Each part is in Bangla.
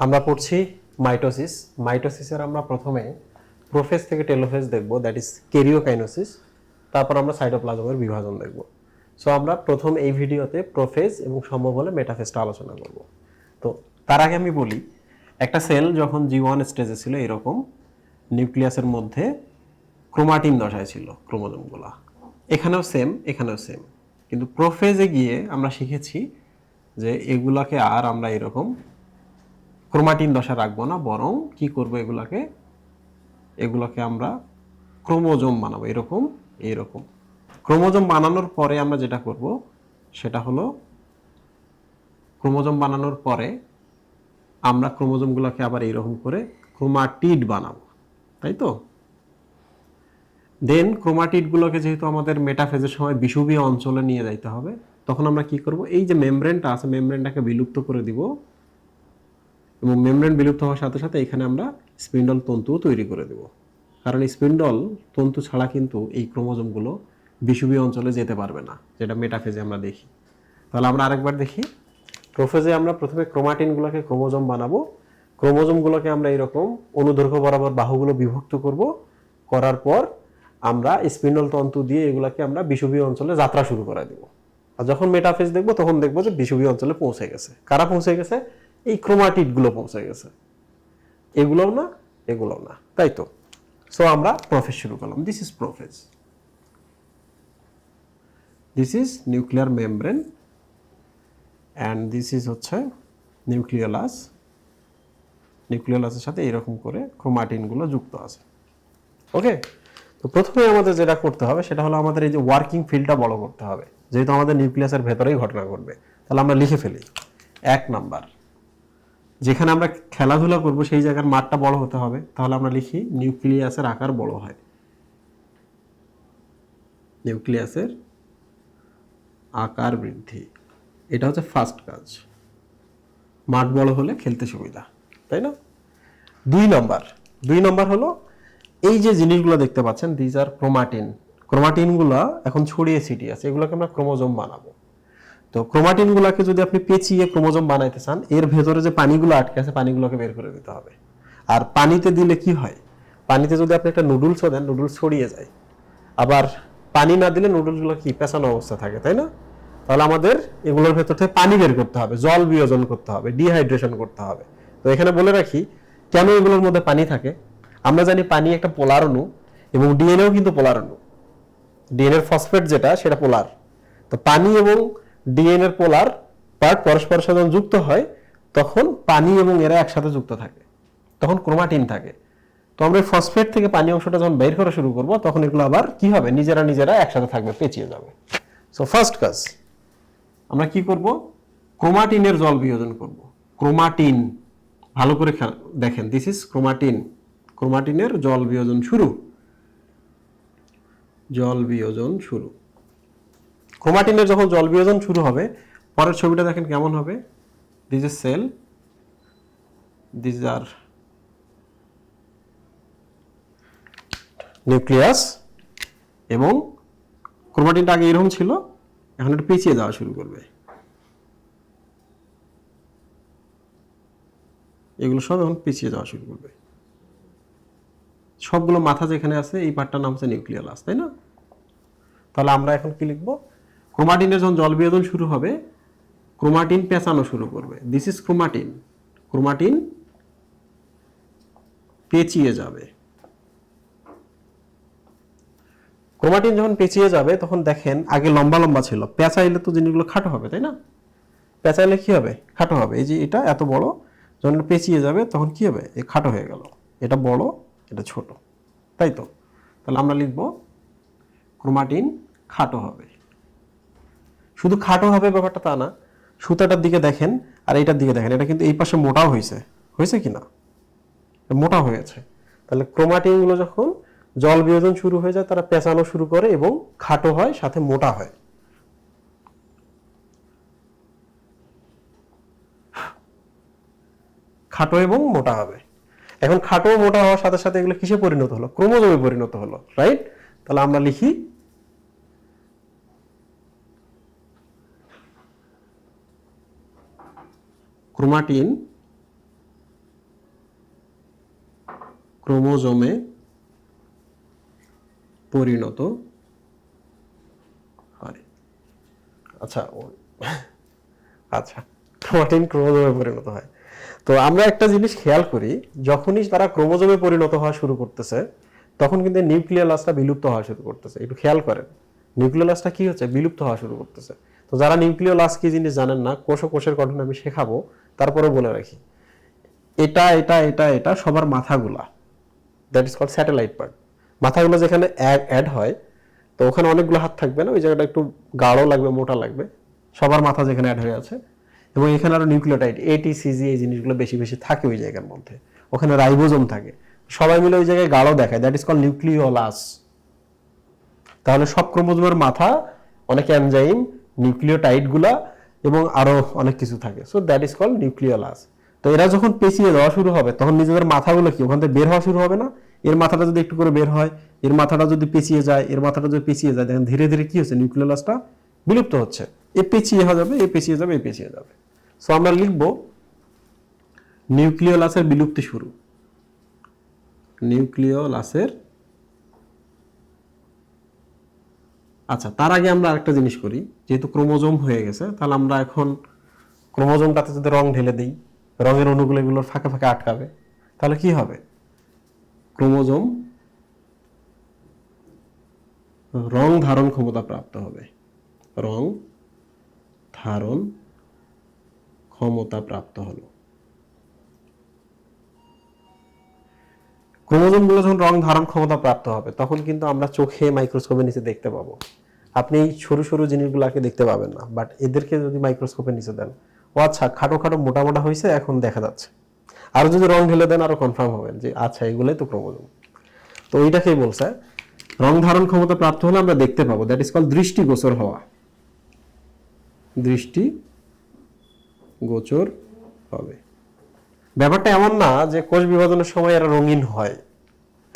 আমরা পড়ছি মাইটোসিস। মাইটোসিসের আমরা প্রথমে প্রোফেজ থেকে টেলোফেজ দেখব দ্যাট ইজ কেরিওকাইনোসিস। তারপর আমরা সাইটোপ্লাজমের বিভাজন দেখব। সো আমরা প্রথম এই ভিডিওতে প্রোফেজ এবং সম্ভব হলে মেটাফেজটা আলোচনা করব। তো, তার আগে আমি বলি, একটা সেল যখন জি ওয়ান স্টেজে ছিল এরকম, নিউক্লিয়াসের মধ্যে ক্রোমাটিন দশায় ছিল, ক্রোমোজোমগুলা। এখানেও সেম এখানেও সেম কিন্তু প্রোফেজে গিয়ে আমরা শিখেছি যে এগুলাকে আর আমরা এরকম ক্রোমাটিন দশা রাখব না, বরং কি করব এগুলাকে? এগুলাকে আমরা ক্রোমোজোম বানাবো, এরকম এরকম ক্রোমোজোম বানানোর পরে আমরা যেটা করব, সেটা হলো ক্রোমোজোম বানানোর পরে আমরা ক্রোমোজোমগুলোকে আবার এইরকম করে ক্রোমাটিড বানাবো, তাই তো? দেন ক্রোমাটিডগুলোকে যেহেতু আমাদের মেটাফেজের সময় বিষুবীয় অঞ্চলে নিয়ে যাইতে হবে, তখন আমরা কি করব, এই যে মেমব্রেনটা আছে, মেমব্রেনটাকে বিলুপ্ত করে দিব এবং মেমব্রেন বিলুপ্ত হওয়ার সাথে সাথে এখানে আমরা স্পিন্ডল তন্তুও তৈরি করে দেব। কারণ স্পিন্ডল তন্তু ছাড়া কিন্তু এই ক্রোমোজোমগুলো বিষুবীয় অঞ্চলে যেতে পারবে না, যেটা মেটাফেজে আমরা দেখি। তাহলে আমরা আরেকবার দেখি। প্রোফেজে আমরা প্রথমে ক্রোমাটিনগুলোকে ক্রোমোজোম বানাবো। ক্রোমোজোমগুলোকে আমরা এরকম অনুদৈর্ঘ্য বরাবর বাহুগুলো বিভক্ত করব। করার পর আমরা স্পিন্ডল তন্তু দিয়ে এগুলাকে আমরা বিষুবীয় অঞ্চলে যাত্রা শুরু করে দেব। আর যখন মেটাফেজ দেখব, তখন দেখব যে বিষুবীয় অঞ্চলে পৌঁছে গেছে। কারা পৌঁছে গেছে? এই ক্রোমাটিডগুলো পৌঁছে গেছে। এগুলোও না এগুলোও না। তাই তো? সো আমরা প্রফেজ শুরু করলাম। This is prophase this is nuclear membrane and this is হচ্ছে নিউক্লিয়ালাস নিউক্লিয়ালাসের সাথে এরকম করে ক্রোমাটিনগুলো যুক্ত আছে। ওকে তো প্রথমে আমাদের যেটা করতে হবে, সেটা হলো আমাদের এই যে ওয়ার্কিং ফিল্ডটা বড় করতে হবে। যেহেতু আমাদের নিউক্লিয়াসের ভেতরেই ঘটনা ঘটবে। তাহলে আমরা লিখে ফেলি। এক নাম্বার। যেখানে আমরা খেলাধুলা করব, সেই জায়গার মাঠটা বড় হতে হবে। তাহলে আমরা লিখি, নিউক্লিয়াসের আকার বড় হয়। নিউক্লিয়াসের আকার বৃদ্ধি। এটা হচ্ছে ফার্স্ট কাজ। মাঠ বড় হলে খেলতে সুবিধা, তাই না? দুই নম্বর। দুই নম্বর হলো, এই যে জিনিসগুলো দেখতে পাচ্ছেন দিজ আর ক্রোমাটিন ক্রোমাটিনগুলো এখন ছড়িয়ে ছিটিয়ে আছে, এগুলোকে আমরা ক্রোমোজোম বানাবো। তো ক্রোমাটিনগুলোকে যদি আপনি পেঁচিয়ে ক্রোমোজোম বানাইতে চান, এর ভেতরে যে পানিগুলো আটকে আছে, পানিগুলোকে বের করে দিতে হবে। আর পানিতে দিলে কি হয়? পানিতে যদি আপনি একটা নুডলসও দেন নুডলস ছড়িয়ে যায়। আবার পানি না দিলে নুডলসগুলো কি? পেঁচানো অবস্থা থাকে, তাই না? তাহলে আমাদের এগুলোর ভেতর থেকে পানি বের করতে হবে, জল বিয়োজন করতে হবে ডিহাইড্রেশন করতে হবে। তো এখানে বলে রাখি, কেন এগুলোর মধ্যে পানি থাকে? আমরা জানি পানি একটা পোলার অণু এবং ডিএনএও কিন্তু পোলার অণু। ডিএনএর ফসফেট যেটা, সেটা পোলার। তো পানি এবং ডিএনএর পোলার পার্ট পরস্পরের সাথে যুক্ত হয়, তখন পানি এবং এরা একসাথে যুক্ত থাকে। তখন ক্রোমাটিন থাকে। তো আমরা ফসফেট থেকে পানি অংশটা যখন বের করা শুরু করব, তখন এগুলো আবার কি হবে? নিজেরা নিজেরা একসাথে থাকবে, পেঁচিয়ে যাবে। সো ফার্স্ট কাজ, আমরা কি করব? ক্রোমাটিনের জল বিয়োজন করব। ক্রোমাটিন, ভালো করে দেখেন দিস ইজ ক্রোমাটিন। ক্রোমাটিনের জল বিয়োজন শুরু। জল বিয়োজন শুরু। ক্রোমাটিনের যখন জল বিয়োজন শুরু হবে, পরের ছবিটা দেখেন কেমন হবে। This is cell this are nucleus এবং ক্রোমাটিনটা আগে এরকম ছিল, এখন একটু পিছিয়ে যাওয়া শুরু করবে। এগুলো সব এখন পিছিয়ে যাওয়া শুরু করবে। সবগুলো মাথা যেখানে আছে, এই পার্টটার নাম হচ্ছে নিউক্লিয়ালাস তাই না? তাহলে আমরা এখন কি লিখব? ক্রোমাটিনের যখন জল বিয়োজন শুরু হবে, ক্রোমাটিন পেঁচানো শুরু করবে। This is chromatin. ক্রোমাটিন পেঁচিয়ে যাবে। ক্রোমাটিন যখন পেঁচিয়ে যাবে, তখন দেখেন আগে লম্বা লম্বা ছিল। পেঁচাইলে তো জিনিসগুলো খাটো হবে, তাই না? পেঁচাইলে কি হবে? খাটো হবে। এই যে এটা এত বড়, যখন পেঁচিয়ে যাবে, তখন কি হবে? এ খাটো হয়ে গেল। এটা বড়, এটা ছোট। তাই তো? তাহলে আমরা লিখব, ক্রোমাটিন খাটো হবে। শুধু খাটো হবে ব্যাপারটা তা না, সুতাটার দিকে দেখেন আর এইটার দিকে দেখেন, এটা কিন্তু এই পাশে মোটাও হয়েছে। হয়েছে কি না? মোটা হয়েছে তাহলে ক্রোমাটিনগুলো যখন জল বিয়োজন শুরু হয়ে যায়, তারা পেঁচানো শুরু করে এবং খাটো হয়, সাথে মোটা হয়। খাটো এবং মোটা হবে। এখন খাটো মোটা হওয়ার সাথে সাথে এগুলো কিসে পরিণত হলো? ক্রোমোজোমে পরিণত হলো, রাইট? তাহলে আমরা লিখি ক্রোমাটিন ক্রোমোজোমে পরিণত আচ্ছা আচ্ছা ক্রোমাটিন ক্রোমোজোমে পরিণত হয়। তো আমরা একটা জিনিস খেয়াল করি, যখনই তারা ক্রোমোজোমে পরিণত হওয়া শুরু করতেছে, তখন কিন্তু নিউক্লিয়ালাসটা বিলুপ্ত হওয়া শুরু করতেছে। একটু খেয়াল করেন, নিউক্লিয়ালাসটা কি হচ্ছে? বিলুপ্ত হওয়া শুরু করতেছে। তো যারা নিউক্লিয়ালাস কি জিনিস জানেন না কোষ ও কোষের গঠন আমি শেখাবো। তারপরে বলে রাখি, এটা এটা এটা এটা সবার মাথাগুলা that is call satellite part মাথাগুলো যেখানে অ্যাড হয়, তো ওখানে অনেকগুলো হাত থাকবে না, ওই জায়গাটা একটু গাঢ় লাগবে, মোটা লাগবে, সবার মাথা যেখানে অ্যাড হয়ে আছে, এবং এখানে আরও নিউক্লিওটাইড এটি সিজি এই জিনিসগুলো বেশি বেশি থাকে ওই জায়গার মধ্যে, ওখানে রাইবোজোম থাকে, সবাই মিলে ওই জায়গায় গাঢ় দেখায় দ্যাট ইজ কল নিউক্লিওলাস তাহলে সব ক্রোমোজোমের মাথা, অনেক এনজাইম নিউক্লিওটাইডগুলা এবং আরও অনেক কিছু থাকে। So that is call nucleolus তো এরা যখন পেঁচিয়ে দেওয়া শুরু হবে, তখন নিজেদের মাথাগুলো কি? ওখান থেকে বের হওয়া শুরু হবে না? এর মাথাটা যদি একটু করে বের হয়, এর মাথাটা যদি পেঁচিয়ে যায়, এর মাথাটা যদি পেঁচিয়ে যায়, দেখেন ধীরে ধীরে কি হচ্ছে? নিউক্লিয়ালাসটা বিলুপ্ত হচ্ছে। এ পেঁচিয়ে যাবে, এ পেঁচিয়ে যাবে, এ পেঁচিয়ে যাবে। সো আমরা লিখব নিউক্লিওলাসের বিলুপ্তি শুরু। নিউক্লিওলাসের আচ্ছা তার আগে আমরা আরেকটা জিনিস করি। যেহেতু ক্রোমোজোম হয়ে গেছে, তাহলে আমরা এখন ক্রোমোজোমটাতে যদি রং ঢেলে দিই, রঙের অণুগুলো এগুলোর ফাঁকে ফাঁকে আটকাবে, তাহলে কি হবে? ক্রোমোজোম রং ধারণ ক্ষমতা প্রাপ্ত হবে। রং ধারণ ক্ষমতা প্রাপ্ত হলো। ক্রোমোজোমগুলো যখন রং ধারণ ক্ষমতা প্রাপ্ত হবে, তখন কিন্তু আমরা চোখে মাইক্রোস্কোপের নিচে দেখতে পাবো। আপনি এই সরু সরু জিনিসগুলোকে দেখতে পাবেন না বাট এদেরকে যদি মাইক্রোস্কোপের নিচে দেন, ও আচ্ছা খাটো খাটো মোটা মোটা হয়েছে, এখন দেখা যাচ্ছে। আরও যদি রং ঢেলে দেন, আরও কনফার্ম হবেন যে আচ্ছা এগুলোই তো ক্রোমোজোম। তো ওইটাকেই বলছে, রং ধারণ ক্ষমতা প্রাপ্ত হলে আমরা দেখতে পাবো দ্যাট ইজ কল দৃষ্টি গোচর হওয়া। দৃষ্টি গোচর হবে। ব্যাপারটা এমন না যে কোষ বিভাজনের সময় এরা রঙিন হয়।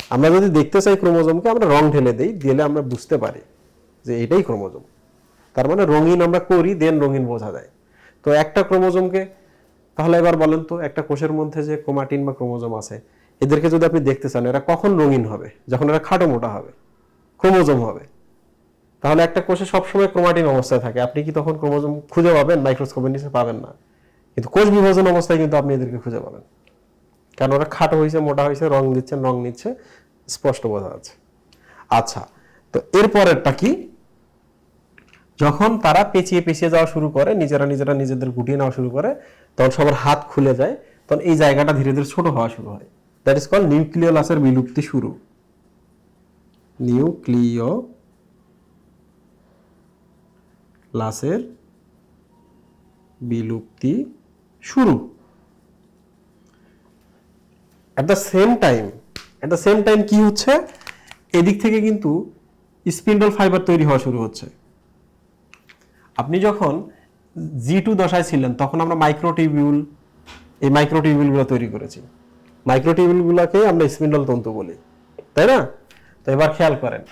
আমরা যদি দেখতে চাই ক্রোমোজোমকে, আমরা রং ঢেলে দিই, দিলে আমরা বুঝতে পারি যে এটাই ক্রোমোজোম। তার মানে রঙিন আমরা করি, দেন রঙিন বোঝা যায়। তো একটা ক্রোমোজোমকে, তাহলে এবার বলেন তো, একটা কোষের মধ্যে যে ক্রোমাটিন বা ক্রোমোজোম আছে, এদেরকে যদি আপনি দেখতে চান, এরা কখন রঙিন হবে? যখন এরা খাটো মোটা হবে, ক্রোমোজোম হবে। তাহলে একটা কোষে সবসময় ক্রোমাটিন অবস্থায় থাকে। আপনি কি তখন ক্রোমোজোম খুঁজে পাবেন? মাইক্রোস্কোপের নিচে পাবেন না। কিন্তু কোষ বিভাজন অবস্থায় কিন্তু আপনি এদেরকে খুঁজে পাবেন। কারণ ওরা খাটো হয়েছে মোটা হয়েছে রং দিচ্ছে রং নিচ্ছে, স্পষ্ট বোঝা যাচ্ছে। আচ্ছা তো এরপরেরটা কি? যখন তারা পেঁচিয়ে পেঁচিয়ে যাওয়া শুরু করে, নিজেরা নিজেরা নিজেদের গুটিয়ে নেওয়া শুরু করে, তখন সবার হাত খুলে যায়, তখন এই জায়গাটা ধীরে ধীরে ছোট হওয়া শুরু হয়। দ্যাট ইজ কল নিউক্লিওলাসের বিলুপ্তি শুরু। নিউক্লিয় লাসের বিলুপ্তি শুরু। At the same time at the same time কি হচ্ছে? এদিক থেকে কিন্তু স্পিন্ডল ফাইবার তৈরি হওয়া শুরু হচ্ছে। আপনি যখন জি টু দশায় ছিলেন, তখন আমরা মাইক্রোটিবিউল এই মাইক্রোটিবিউলগুলো তৈরি করেছি। মাইক্রোটিবিউলগুলোকে আমরা স্পিন্ডল তন্তু বলি, তাই না? তো এবার খেয়াল করেন,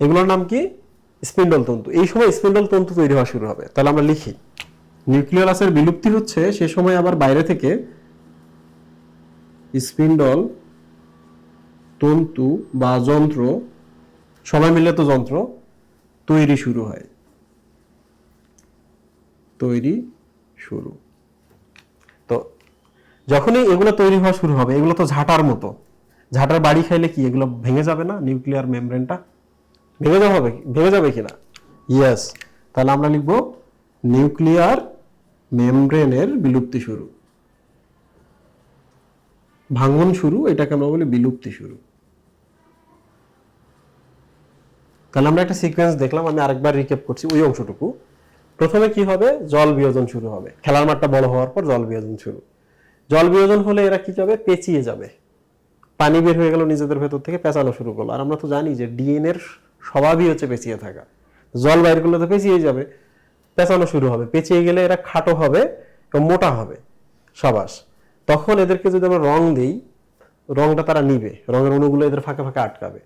এগুলোর নাম কি? স্পিন্ডল তন্তু। এই সময় স্পিন্ডল তন্তু তৈরি হওয়া শুরু হবে। তাহলে আমরা লিখি। নিউক্লিয়ালাসের বিলুপ্তি হচ্ছে সে সময় আবার বাইরে থেকে স্পিন্ডল, তন্তু বা যন্ত্র, সবাই মিলে তো যন্ত্র, তৈরি শুরু হয়। তৈরি শুরু। তো যখনই এগুলো তৈরি হওয়া শুরু হবে, এগুলো তো ঝাঁটার মতো। ঝাঁটার বাড়ি খাইলে কি এগুলো ভেঙে যাবে না, নিউক্লিয়ার মেমব্রেনটা? ভেঙে যাবে ভেঙে যাবে কিনা? ইয়েস তাহলে আমরা লিখব নিউক্লিয়ার মেমব্রেনের বিলুপ্তি শুরু। ভাঙন শুরু, এটাকে আমরা বলি বিলুপ্তি শুরু। তাহলে আমরা একটা সিকোয়েন্স দেখলাম, আমি আরেকবার রিক্যাপ করছি ওই অংশটুকু। প্রথমে কি হবে? জল বিয়োজন শুরু হবে। খেলার মাঠটা বড় হওয়ার পর জল বিয়োজন শুরু। জল বিয়োজন হলে এরা কি যাবে? পেঁচিয়ে যাবে। পানি বের হয়ে গেল নিজেদের ভেতর থেকে, পেঁচানো শুরু করল। আর আমরা তো জানি যে ডিএনএর স্বভাবই হচ্ছে পেঁচিয়ে থাকা। জল বাইর করলে তো পেঁচিয়ে যাবে। পেঁচানো শুরু হবে। পেঁচিয়ে গেলে এরা খাটো হবে এবং মোটা হবে সবাস। তখন এদেরকে যদি আমরা রং দিই, রংটা তারা নিবে। রঙের অণুগুলো এদের ফাঁকে ফাঁকে আটকাবে।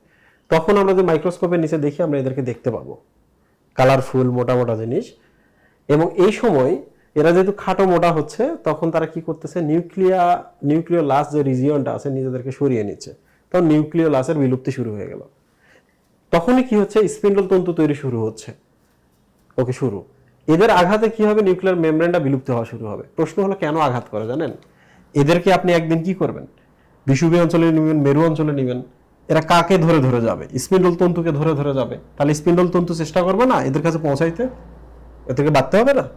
তখন আমরা যদি মাইক্রোস্কোপের নিচে দেখি আমরা এদেরকে দেখতে পাবো। কালারফুল মোটা মোটা জিনিস। এবং এই সময় এরা যেহেতু খাটো, মোটা হচ্ছে, তখন তারা কি করতেছে? নিউক্লিয়া নিউক্লিয়ার লাস যে রিজিয়নটা আছে, নিজেদেরকে সরিয়ে নিচ্ছে। তখন নিউক্লিয় লাসের বিলুপ্তি শুরু হয়ে গেল। তখনই কি হচ্ছে? স্পিন্ডল তন্তু তৈরি শুরু হচ্ছে। ওকে, শুরু। এদের আঘাতে কি হবে? নিউক্লিয়ার মেমব্রেনটা বিলুপ্ত হওয়া শুরু হবে। প্রশ্ন হলো, কেন আঘাত করে জানেন? এদেরকে আপনি একদিন কি করবেন? বিষুবী অঞ্চলে নেবেন, মেরু অঞ্চলে নেবেন। এরা কাকে ধরে ধরে যাবে? স্পিন্ডল তন্তুকে ধরে ধরে যাবে। তাহলে স্পিন্ডল তন্তু চেষ্টা করবে না এদের কাছে পৌঁছাইতে? এদেরকে ডাকতে হবে না?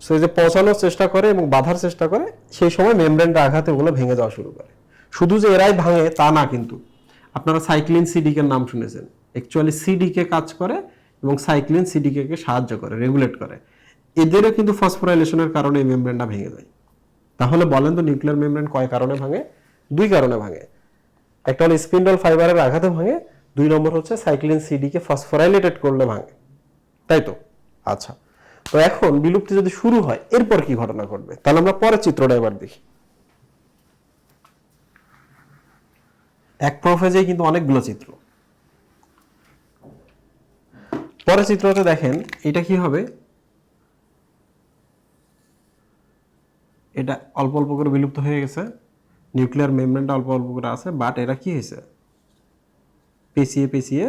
সে যে পৌঁছানোর চেষ্টা করে এবং বাধার চেষ্টা করে, সেই সময় মেমব্রেনটা আঘাতে ওগুলো ভেঙে যাওয়া শুরু করে। শুধু যে এরাই ভাঙে তা না কিন্তু। আপনারা সাইক্লিন সিডিকে নাম শুনেছেন। অ্যাকচুয়ালি সিডিকে কাজ করে এবং সাইক্লিন সিডিকে কে সাহায্য করে রেগুলেট করে। এদেরও কিন্তু ফসফোরাইলেশনের কারণে এই মেমব্রেনটা ভেঙে যায়। তাহলে বলেন তো নিউক্লিয়ার মেমব্রেন কয় কারণে ভাঙে? দুই কারণে ভাঙে। একটা হলো স্পিন্ডল ফাইবারের আঘাতে ভাঙে, দুই নম্বর হচ্ছে সাইক্লিন সিডিকে ফসফোরাইলেটেড করলে ভাঙে। তাই তো? আচ্ছা। তো এখন বিলুপ্তি যদি শুরু হয়, এরপর কি ঘটনা ঘটবে? তাহলে আমরা পরের চিত্রটা এবার দেখি। এক প্রোফেজে কিন্তু অনেকগুলো চিত্র। পরের চিত্রতে দেখেন, এটা কি হবে? এটা অল্প অল্প করে বিলুপ্ত হয়ে গেছে। নিউক্লিয়ার মেমব্রেনটা অল্প অল্প করে আছে বাট এরা কি হয়েছে? পেঁচিয়ে পেঁচিয়ে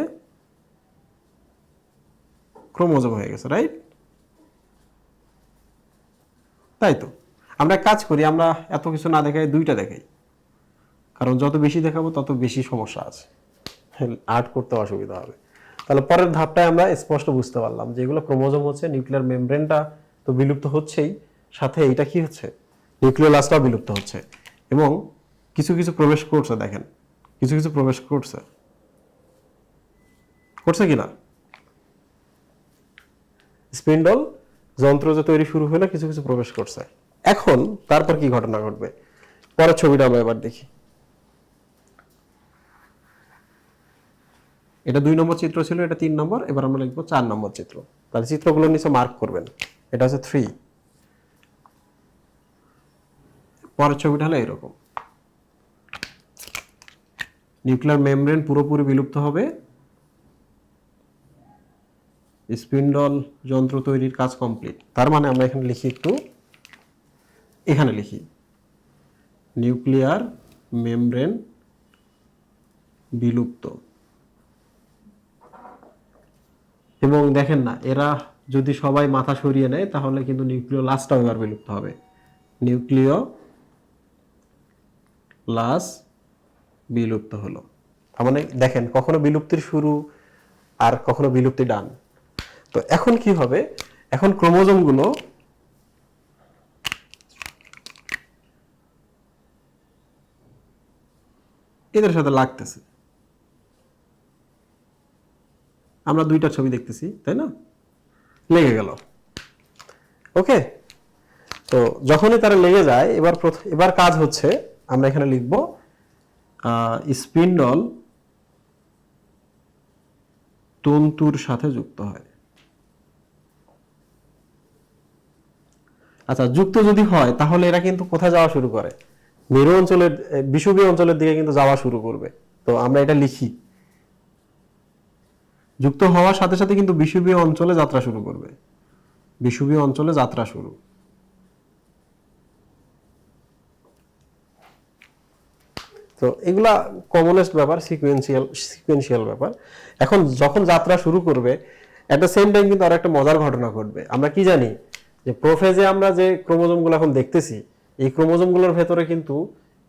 ক্রোমোজোম হয়ে গেছে রাইট তাই তো। আমরা কাজ করি, আমরা এত কিছু না দেখাই, দুইটা দেখাই। কারণ যত বেশি দেখাবো, তত বেশি সমস্যা আছে। আর্ট করতে অসুবিধা হবে। তাহলে পরের ধাপটায় আমরা স্পষ্ট বুঝতে পারলাম যে এগুলো ক্রোমোজোম হচ্ছে নিউক্লিয়ার মেমব্রেনটা তো বিলুপ্ত হচ্ছেই। সাথে এটা কি হচ্ছে? নিউক্লিওলাসটাও বিলুপ্ত হচ্ছে। এবং কিছু কিছু প্রবেশ করছে, দেখেন, কিছু কিছু প্রবেশ করছে। করছে কি না স্পিন্ডল যন্ত্র যে তৈরি শুরু হলো, কিছু কিছু প্রবেশ করছে। এখন তারপর কি ঘটনা ঘটবে? পরের ছবিটা আমরা এবার দেখি। এটা দুই নম্বর চিত্র ছিল, এটা তিন নম্বর, এবার আমরা লিখব চার নম্বর চিত্র। তাহলে চিত্রগুলো নিচে মার্ক করবেন। এটা হচ্ছে থ্রি পরের ছবিটা হলো এরকম। নিউক্লিয়ার মেমব্রেন পুরোপুরি বিলুপ্ত হবে। স্পিন্ডল যন্ত্র তৈরির কাজ কমপ্লিট তার মানে আমরা এখানে লিখি একটু, এখানে লিখি। নিউক্লিয়ার মেমব্রেন বিলুপ্ত। এবং দেখেন না, এরা যদি সবাই মাথা সরিয়ে নেয়, তাহলে কিন্তু নিউক্লিয় লাসটাও এবার বিলুপ্ত হবে। নিউক্লিয় লাস বিলুপ্ত হলো। তার মানে দেখেন, কখনো বিলুপ্তির শুরু আর কখনো বিলুপ্তি ডান। তো এখন কি হবে? এখন ক্রোমোজোমগুলো এদের সাথে লাগতেছে। আমরা দুইটা ছবি দেখতেছি, তাই না? লেগে গেল। ওকে? তো যখনই তারা লেগে যায়, এবার এবার কাজ হচ্ছে, আমরা এখানে লিখব স্পিন্ডল তন্তুর সাথে যুক্ত হয়। আচ্ছা যুক্ত যদি হয়, তাহলে এরা কিন্তু কোথায় যাওয়া শুরু করে? মেরু অঞ্চলের বিষুবীয় অঞ্চলের দিকে কিন্তু যাওয়া শুরু করবে। তো আমরা এটা লিখি। যুক্ত হওয়ার সাথে সাথে কিন্তু বিষুবীয় অঞ্চলে যাত্রা শুরু করবে। বিষুবীয় অঞ্চলে যাত্রা শুরু। তো এগুলা কমনেস্ট ব্যাপার সিকুয়েন্সিয়াল সিকুয়েন্সিয়াল ব্যাপার। এখন যখন যাত্রা শুরু করবে এট দ্য সেম টাইম কিন্তু আর একটা মজার ঘটনা ঘটবে। আমরা কি জানি যে প্রোফেজে আমরা যে ক্রোমোজোমগুলো এখন দেখতেছি, এই ক্রোমোজোমগুলোর ভেতরে কিন্তু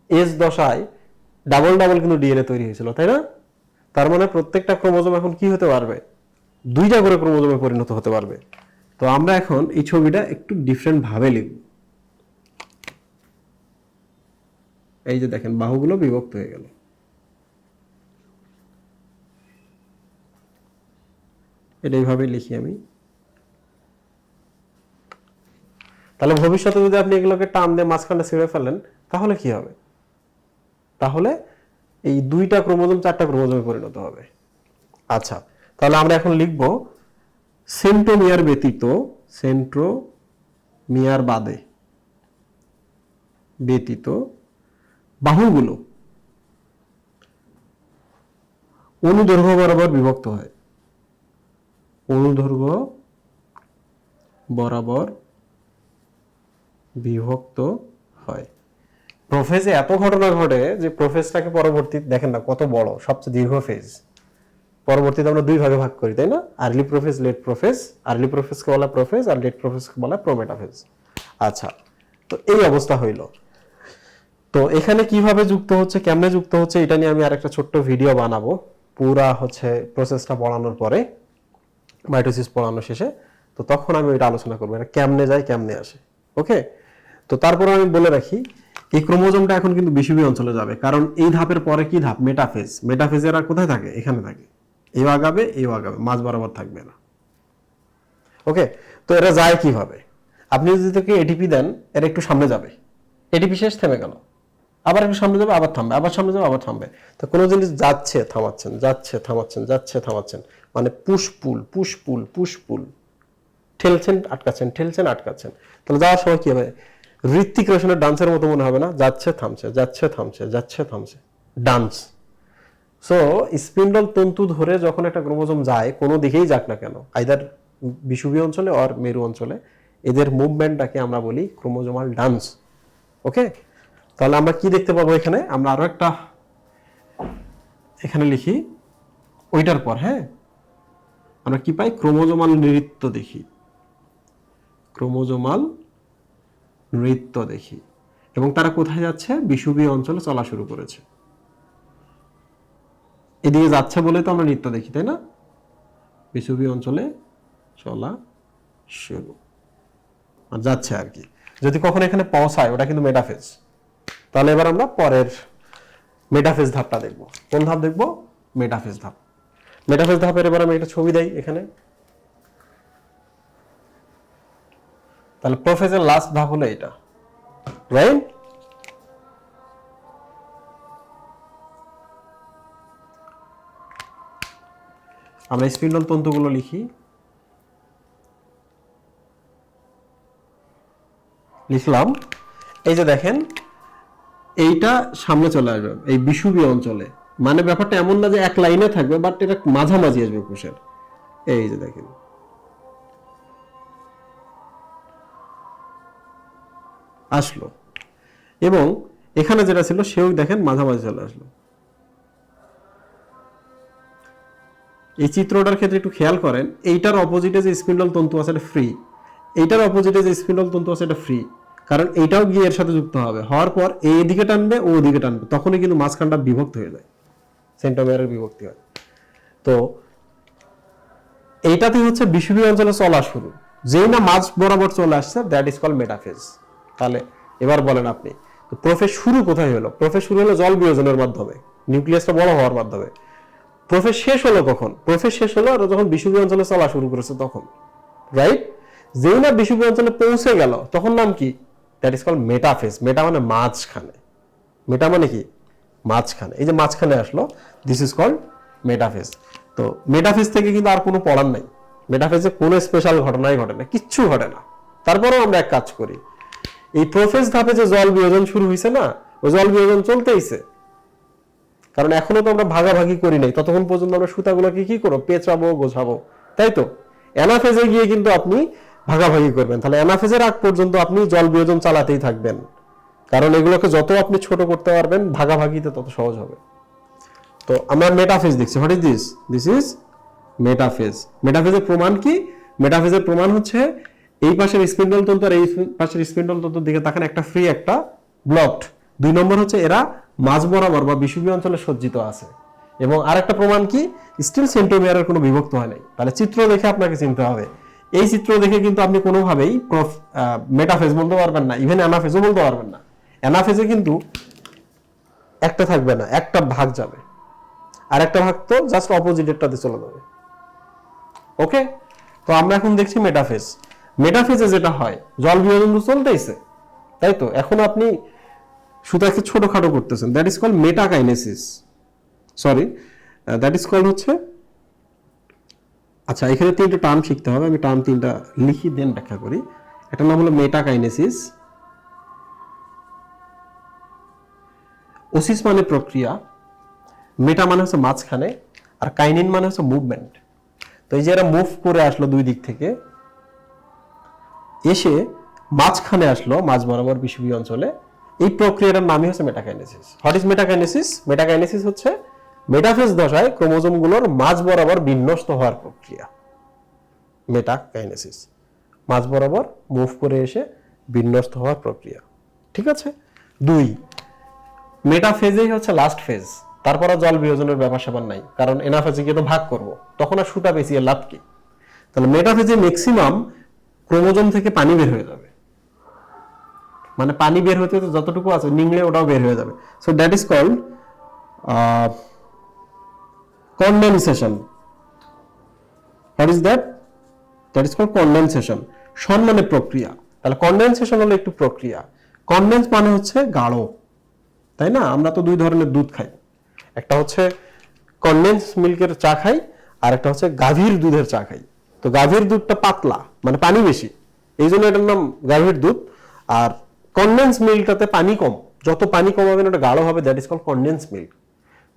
এস দশায় ডাবল ডাবল কিন্তু ডিএনএ তৈরি হয়েছিল, তাই না? তার মানে প্রত্যেকটা ক্রোমোজোম এখন কি হতে পারবে? দুইটা করে ক্রোমোজোমে পরিণত হতে পারবে। তো আমরা এখন এই ছবিটা একটু ডিফারেন্ট ভাবে লিখব। এই যে দেখেন, বাহুগুলো বিভক্ত হয়ে গেল। এটা এইভাবে লিখি আমি। তাহলে ভবিষ্যতে যদি আপনি এগুলোকে টান দিয়ে মাঝখানে ছিঁড়ে ফেলেন, তাহলে কি হবে? তাহলে এই দুইটা ক্রোমোজোম, চারটা ক্রোমোজোমে পরিণত হবে। আচ্ছা তাহলে আমরা এখন লিখব সেন্টোমিয়ার ব্যতীত, সেন্ট্রোমিয়ার বাদে ব্যতীত বাহুগুলো অনুদৈর্ঘ্য বরাবর বিভক্ত হয়। অনুদৈর্ঘ্য বরাবর বিভক্ত হয়। প্রোফেজে এত ঘটনা ঘটে যে প্রোফেজটাকে পরবর্তী, দেখেন না কত বড়, সবচেয়ে দীর্ঘ ফেজ পরবর্তীতে আমরা দুই ভাগে ভাগ করি, তাই না? Early prophase late prophase early প্রোফেজকে বলা প্রোফেজ আর লেট প্রোফেজকে বলা প্রোমেটাফেজ আচ্ছা তো এই অবস্থা হইল। তো এখানে কীভাবে যুক্ত হচ্ছে, কেমনে যুক্ত হচ্ছে, এটা নিয়ে আমি আরেকটা ছোট্ট ভিডিও বানাবো। পুরা হচ্ছে প্রসেসটা পড়ানোর পরে মাইটোসিস পড়ানো শেষে। তো তখন আমি ওইটা আলোচনা করব, এটা কেমনে যায়, কেমনে আসে। ওকে তো তারপরে আমি বলে রাখি এই ক্রোমোজোমটা এখন কিন্তু বিষুবী অঞ্চলে যাবে। কারণ এই ধাপের পরে কি ধাপ? মেটাফেজ। মেটাফেজের আর কোথায় থাকে? এখানে থাকে। এও আগাবে এও আগাবে। মাঝ বরাবর থাকবে না। ওকে? তো এরা যায় কীভাবে? আপনি যদি থেকে এটিপি দেন, এরা একটু সামনে যাবে। এটিপি শেষ থেমে গেল। আবার একটু সামনে যাবে, আবার থামবে। আবার সামনে যাবে, আবার থামবে। তো কোনো জিনিস যাচ্ছে, থামাচ্ছেন যাচ্ছে থামাচ্ছেন যাচ্ছে, থামাচ্ছেন। মানে পুষ্পুল পুষ্পুল পুষ্পুল ঠেলছেন, আটকাচ্ছেন ঠেলছেন, আটকাচ্ছেন। তাহলে যাওয়ার সময় কি হবে? ঋত্বিক রোশনের ডান্সের মতো মনে হবে না। যাচ্ছে, থামছে যাচ্ছে থামছে যাচ্ছে, থামছে। ডান্স সো স্পিন্ডল তন্তু ধরে যখন একটা ক্রোমোজোম যায়, কোনো দিকেই যাক না কেন আইদার বিষুবীয় অঞ্চলে অর মেরু অঞ্চলে, এদের মুভমেন্টটাকে আমরা বলি ক্রোমোজোমাল ডান্স ওকে তাহলে আমরা কি দেখতে পাবো এখানে? আমরা আরও একটা এখানে লিখি, ওইটার পর হ্যাঁ? আমরা কি পাই? ক্রোমোজোমাল নৃত্য দেখি। ক্রোমোজোমাল নৃত্য দেখি। এবং তারা কোথায় যাচ্ছে? বিষুবীয় অঞ্চলে চলা শুরু করেছে। এদিকে যাচ্ছে বলে তো আমরা নৃত্য দেখি, তাই না? বিষুবীয় অঞ্চলে চলা শুরু। আর যাচ্ছে আর কি। যদি কখন এখানে পৌঁছায়, ওটা কিন্তু মেটাফেজ। তাহলে এবার আমরা পরের মেটাফেজ ধাপটা দেখব। কোন ধাপ দেখব? মেটাফেজ ধাপ। মেটাফেজ ধাপের এবার আমি একটা ছবি দেই এখানে। তাহলে প্রোফেজের লাস্ট ধাপ হলো এটা। রাইট আমরা স্পিন্ডল তন্তুগুলো লিখি। লিখলাম। এই যে দেখেন, এইটা সামনে চলে আসবে, এই বিষুবীয় অঞ্চলে। মানে ব্যাপারটা এমন না যে এক লাইনে থাকবে বাট এটা মাঝামাঝি আসবে কোষের। এই যে দেখেন। আসলো। এবং এখানে যেটা ছিল, সেও দেখেন মাঝামাঝি চলে আসলো। এই চিত্রটার ক্ষেত্রে একটু খেয়াল করেন, এইটার অপোজিটে যে স্পিন্ডল তন্তু আছে, এটা ফ্রি এইটার অপোজিটে যে স্পিন্ডল তন্তু আছে, এটা ফ্রি কারণ এইটাও গিয়ে এর সাথে যুক্ত হবে। হওয়ার পর এই দিকে টানবে, ও ওদিকে টানবে। তখনই কিন্তু মাঝখানটা বিভক্ত হয়ে যায়। সেন্টোমিয়ারের বিভক্তি হয়। তো এইটাতে হচ্ছে বিষুবীয় অঞ্চলে চলা শুরু। যেই না মাঝ বরাবর চলে আসছে দ্যাট ইজ কল মেটাফেজ তাহলে এবার বলেন আপনি, তো প্রফেস শুরু কোথায় হলো? প্রফেস শুরু হলো জল বিয়োজনের মাধ্যমে, নিউক্লিয়াসটা বড় হওয়ার মাধ্যমে। প্রফেস শেষ হলো কখন? প্রফেস শেষ হলো আর যখন বিষুবীয় অঞ্চলে চলা শুরু করেছে তখন রাইট যেই না বিষুবীয় অঞ্চলে পৌঁছে গেল, তখন নাম কি? That is call metaphase meta মানে মাঝখানে। মেটা মানে কি? মাঝখানে। এই যে মাঝখানে আসলো দিস ইজ কল্ড মেটাফেজ তো মেটাফেজ থেকে কিন্তু আর কোনো পড়ার নাই। মেটাফেজে কোনো স্পেশাল ঘটনাই ঘটে না, কিচ্ছু ঘটে না। তারপরেও আমরা এক কাজ করি। এই প্রোফেজ ধাপে যে জল বিয়োজন শুরু হয়েছে না, ওই জল বিয়োজন চলতেইছে কারণ এখনও তো আমরা ভাগাভাগি করি নাই, ততক্ষণ পর্যন্ত আমরা সুতাগুলোকে কি করব? পেঁচাবো, গোছাবো, তাই তো? অ্যানাফেজে গিয়ে কিন্তু আপনি ভাগাভাগি করবেন। তাহলে অ্যানাফেজের আগ পর্যন্ত আপনি জল বিয়োজন চালাতেই থাকবেন। কারণ এগুলোকে যত আপনি ছোট করতে পারবেন, ভাগাভাগিতে তত সহজ হবে। তো আমরা মেটাফেজ দেখছি। What is this this is metaphase মেটাফেজের প্রমাণ কি? মেটাফেজের প্রমাণ হচ্ছে এই পাশের স্পিন্ডল তন্তু আর এই পাশের স্পিন্ডল তন্তুর দিকে তাকান, একটা ফ্রি একটা ব্লকড দুই নম্বর হচ্ছে এরা মাঝ বরাবর বা বিষুবীয় অঞ্চলে সজ্জিত আছে। এবং আরেকটা প্রমাণ কি? স্টিল সেন্টোমিয়ারের কোনো বিভক্ত হয় নাই। তাহলে চিত্র দেখে আপনাকে চিনতে হবে। এই চিত্র দেখে কিন্তু আপনি কোনোভাবেই মেটাফেজ বলতে পারবেন না। ইভেন অ্যানাফেজও বলতে পারবেন না। অ্যানাফেজে কিন্তু একটা থাকবে না, একটা ভাগ যাবে। আর একটা ভাগ তো জাস্ট অপোজিটেরটাতে চলে যাবে। ওকে তো আমরা এখন দেখছি মেটাফেজ মেটাফেজে যেটা হয়, জল বিয়োজন তো চলতেইছে, তাই তো? এখন আপনি সুতাকে ছোটখাটো করতেছেন that is call metakinesis sorry that is call হচ্ছে আচ্ছা এখানে তিনটা টার্ম শিখতে হবে, আমি টার্ম তিনটা লিখি দেন ব্যাখ্যা করি। একটা নাম হলো মেটাকাইনেসিস ওসিস মানে প্রক্রিয়া, মেটা মানে হচ্ছে মাঝখানে, আর কাইনিন মানে হচ্ছে মুভমেন্ট তো এই যে এরা মুভ করে আসলো দুই দিক থেকে এসে মাঝখানে আসলো মাঝ বরাবর বিষুবীয় অঞ্চলে। এই প্রক্রিয়াটার নামই হচ্ছে মেটাকাইনেসিস হোয়াট ইজ মেটাকাইনেসিস মেটাকাইনেসিস হচ্ছে মেটাফেজ দশায় ক্রোমোজোমগুলোর মাঝ বরাবর বিন্যস্ত হওয়ার প্রক্রিয়া। মেটাকাইনেসিস মাঝ বরাবর মুভ করে এসে বিন্যস্ত হওয়ার প্রক্রিয়া। ঠিক আছে? দুই মেটাফেজেই হচ্ছে লাস্ট ফেজ তারপর জল বিয়োজনের ব্যাপার স্যাপার নাই, কারণ এনাফেজে গিয়ে তো ভাগ করব। তখন আর সুতা পেঁচিয়ে লাভ কি? তাহলে মেটাফেজে ম্যাক্সিমাম ক্রোমোজোম থেকে পানি বের হয়ে যাবে। মানে পানি বের হতে হতে যতটুকু আছে, নিংড়ে ওটাও বের হয়ে যাবে। So that is called condensation what is that that is called condensation সম্মানের প্রক্রিয়া। তাহলে কন্ডেনসেশন হলো একটু প্রক্রিয়া। কন্ডেন্স মানে হচ্ছে গাঢ়। তাই না? আমরা তো দুই ধরনের দুধ খাই। একটা হচ্ছে কন্ডেন্স মিল্কের চা খাই, আর একটা হচ্ছে গাভীর দুধের চা খাই। তো গাভীর দুধটা পাতলা মানে পানি বেশি। এই জন্য এটার নাম গাভীর দুধ। আর কন্ডেন্স মিল্কটাতে পানি কম। যত পানি কম হবে ওটা গাঢ় হবে that is call condense milk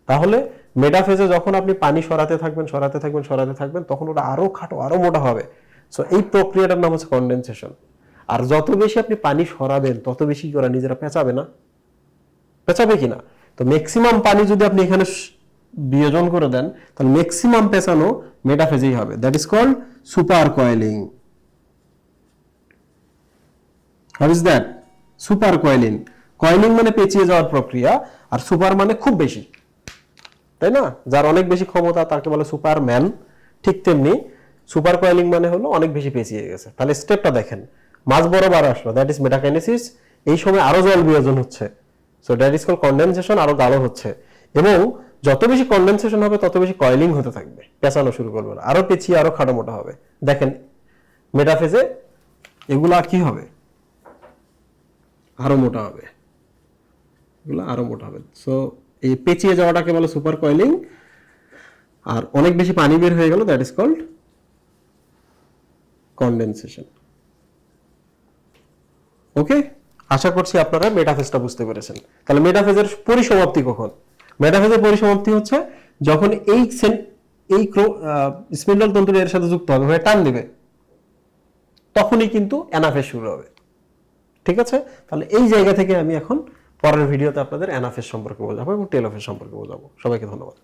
তাহলে মেটাফেজে যখন আপনি পানি সরাতে থাকবেন সরাতে থাকবেন সরাতে থাকবেন, তখন ওটা আরও খাটো আরও মোটা হবে। সো এই প্রক্রিয়াটার নাম হচ্ছে কন্ডেনসেশন আর যত বেশি আপনি পানি সরাবেন, তত বেশি কি ওরা নিজেরা পেঁচাবে না? পেঁচাবে কিনা? তো ম্যাক্সিমাম পানি যদি আপনি এখানে বিয়োজন করে দেন, তাহলে ম্যাক্সিমাম পেঁচানো মেটাফেজেই হবে। That is called super coiling what is that super coiling coiling মানে পেঁচিয়ে যাওয়ার প্রক্রিয়া, আর সুপার মানে খুব বেশি। তাই না? যার অনেক বেশি ক্ষমতা, তাকে বলে সুপার ম্যান ঠিক তেমনি সুপার কয়েলিং মানে হলো অনেক বেশি পেঁচিয়ে গেছে। তাহলে স্টেপটা দেখেন। মাঝ বরাবর আসলো। দ্যাট ইজ মেটাকাইনেসিস এই সময় আরও জল বিয়োজন হচ্ছে। So that is call condensation আরও গাঢ় হচ্ছে। এবং যত বেশি কন্ডেনসেশন হবে, তত বেশি কয়েলিং হতে থাকবে। পেঁচানো শুরু করবে না। আরও পেঁচিয়ে আরও খাটো মোটা হবে। দেখেন, মেটাফেজে এগুলা কি হবে? আরও মোটা হবে। এগুলো আরও মোটা হবে। সো এই পেঁচিয়ে যাওয়াটাকে বলে সুপার কয়েলিং আর অনেক বেশি পানি বের হয়ে গেল that is called condensation okay আশা করছি আপনারা মেটাফেজটা বুঝতে পেরেছেন। তাহলে মেটাফেজের পরিসমাপ্তি কখন? মেটাফেজের পরিসমাপ্তি হচ্ছে যখন এই এই স্পিন্ডল তন্ত্র এর সাথে যুক্ত হবে, হয়ে টান দিবে। তখনই কিন্তু অ্যানাফেজ শুরু হবে। ঠিক আছে? তাহলে এই জায়গা থেকে আমি এখন পরের ভিডিওতে আপনাদের অ্যানাফেজ সম্পর্কে বোঝাবো এবং টেলোফেজ সম্পর্কে বোঝাবো। সবাইকে ধন্যবাদ।